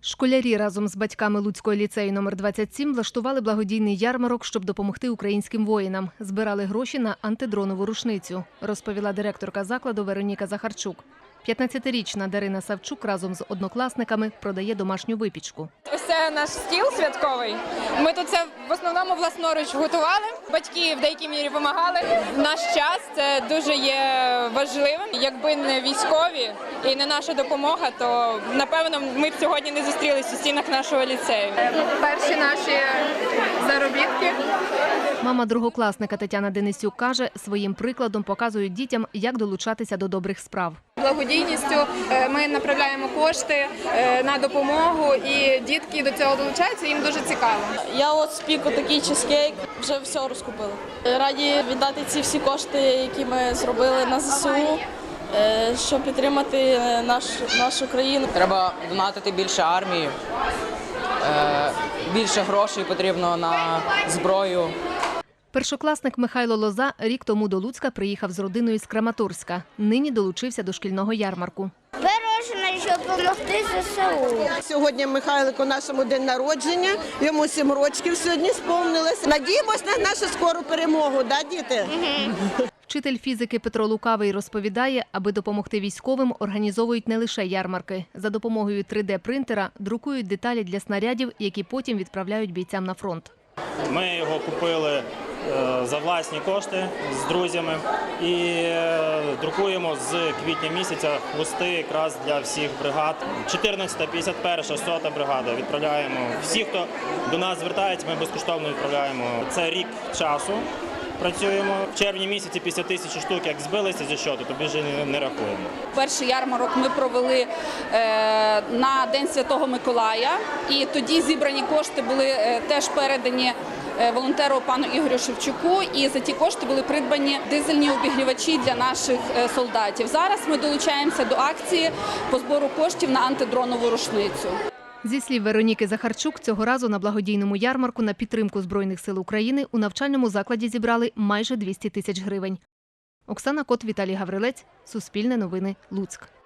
Школярі разом з батьками Луцького ліцею номер 27 влаштували благодійний ярмарок, щоб допомогти українським воїнам. Збирали гроші на антидронову рушницю, розповіла директорка закладу Вероніка Захарчук. 15-річна Дарина Савчук разом з однокласниками продає домашню випічку. Ось це наш стіл святковий. Ми тут це в основному власноруч готували. Батьки в деякій мірі допомагали. В наш час це дуже є важливим. Якби не військові і не наша допомога, то напевно ми б сьогодні не зустрілися у стінах нашого ліцею. Перші наші заробітки. Мама другокласника Тетяна Денисюк каже, своїм прикладом показують дітям, як долучатися до добрих справ. Благодійністю е, ми направляємо кошти е, на допомогу, і дітки до цього долучаються. Їм дуже цікаво. Я от спік такий чизкейк, вже все розкупила. Раді віддати ці всі кошти, які ми зробили на ЗСУ, е, щоб підтримати наш, нашу країну. Треба донатити більше армії, більше грошей потрібно на зброю. Першокласник Михайло Лоза рік тому до Луцька приїхав з родиною з Краматорська. Нині долучився до шкільного ярмарку. Вирішено, щоб допомогти ЗСУ. Сьогодні Михайлику нашому день народження. Йому сім років сьогодні сповнилось. Надіємось на нашу скору перемогу, да, діти? Вчитель фізики Петро Лукавий розповідає, аби допомогти військовим, організовують не лише ярмарки. За допомогою 3D-принтера друкують деталі для снарядів, які потім відправляють бійцям на фронт. Ми його купили за власні кошти з друзями і е, друкуємо з квітня місяця хвости якраз для всіх бригад. 14, 51, 100 бригада відправляємо. Всі, хто до нас звертається, ми безкоштовно відправляємо. Це рік часу. Працюємо в червні місяці 50 тисяч штук, як збилися зі щоту, то більше не, рахуємо. Перший ярмарок ми провели е, на День Святого Миколая, і тоді зібрані кошти були е, теж передані е, волонтеру пану Ігорю Шевчуку. І за ті кошти були придбані дизельні обігрівачі для наших е, солдатів. Зараз ми долучаємося до акції по збору коштів на антидронову рушницю. Зі слів Вероніки Захарчук, цього разу на благодійному ярмарку на підтримку Збройних сил України у навчальному закладі зібрали майже 200 тисяч гривень. Оксана Кот, Віталій Гаврилець, Суспільне новини, Луцьк.